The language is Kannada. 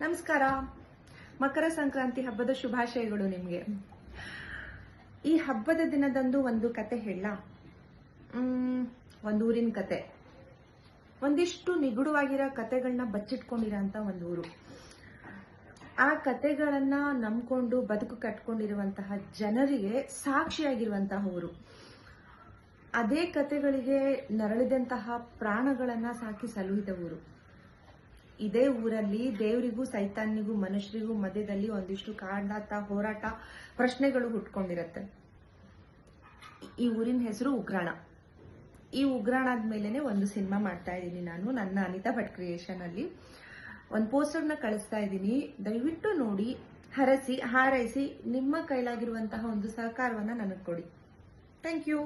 ನಮಸ್ಕಾರ. ಮಕರ ಸಂಕ್ರಾಂತಿ ಹಬ್ಬದ ಶುಭಾಶಯಗಳು ನಿಮಗೆ. ಈ ಹಬ್ಬದ ದಿನದಂದು ಒಂದು ಕತೆ ಹೇಳ. ಒಂದು ಊರಿನ ಕತೆ. ಒಂದಿಷ್ಟು ನಿಗೂಢವಾಗಿರೋ ಕತೆಗಳನ್ನ ಬಚ್ಚಿಟ್ಕೊಂಡಿರೋಂತ ಒಂದು ಊರು. ಆ ಕತೆಗಳನ್ನ ನಂಬಿಕೊಂಡು, ಬದುಕು ಕಟ್ಕೊಂಡಿರುವಂತಹ ಜನರಿಗೆ ಸಾಕ್ಷಿಯಾಗಿರುವಂತಹ ಊರು. ಅದೇ ಕತೆಗಳಿಗೆ ನರಳಿದಂತಹ ಪ್ರಾಣಗಳನ್ನ ಸಾಕಿ ಸಲುಹಿದ ಊರು. ಇದೇ ಊರಲ್ಲಿ ದೇವರಿಗೂ ಸೈತಾನ್ಯಗೂ ಮನುಷ್ಯರಿಗೂ ಮಧ್ಯದಲ್ಲಿ ಒಂದಿಷ್ಟು ಕಾಂಡಾಟ ಹೋರಾಟ ಪ್ರಶ್ನೆಗಳು ಹುಟ್ಕೊಂಡಿರತ್ತೆ. ಈ ಊರಿನ ಹೆಸರು ಉಗ್ರಾಣ. ಈ ಉಗ್ರಾಣ ಆದ್ಮೇಲೆ ಒಂದು ಸಿನಿಮಾ ಮಾಡ್ತಾ ಇದ್ದೀನಿ ನಾನು, ನನ್ನ ಅನಿತಾ ಭಟ್ ಕ್ರಿಯೇಷನ್ ಅಲ್ಲಿ. ಒಂದು ಪೋಸ್ಟರ್ನ ಕಳಿಸ್ತಾ ಇದ್ದೀನಿ. ದಯವಿಟ್ಟು ನೋಡಿ, ಹರಸಿ, ಹಾರೈಸಿ, ನಿಮ್ಮ ಕೈಲಾಗಿರುವಂತಹ ಒಂದು ಸಹಕಾರವನ್ನ ನನಗೆ ಕೊಡಿ. Thank you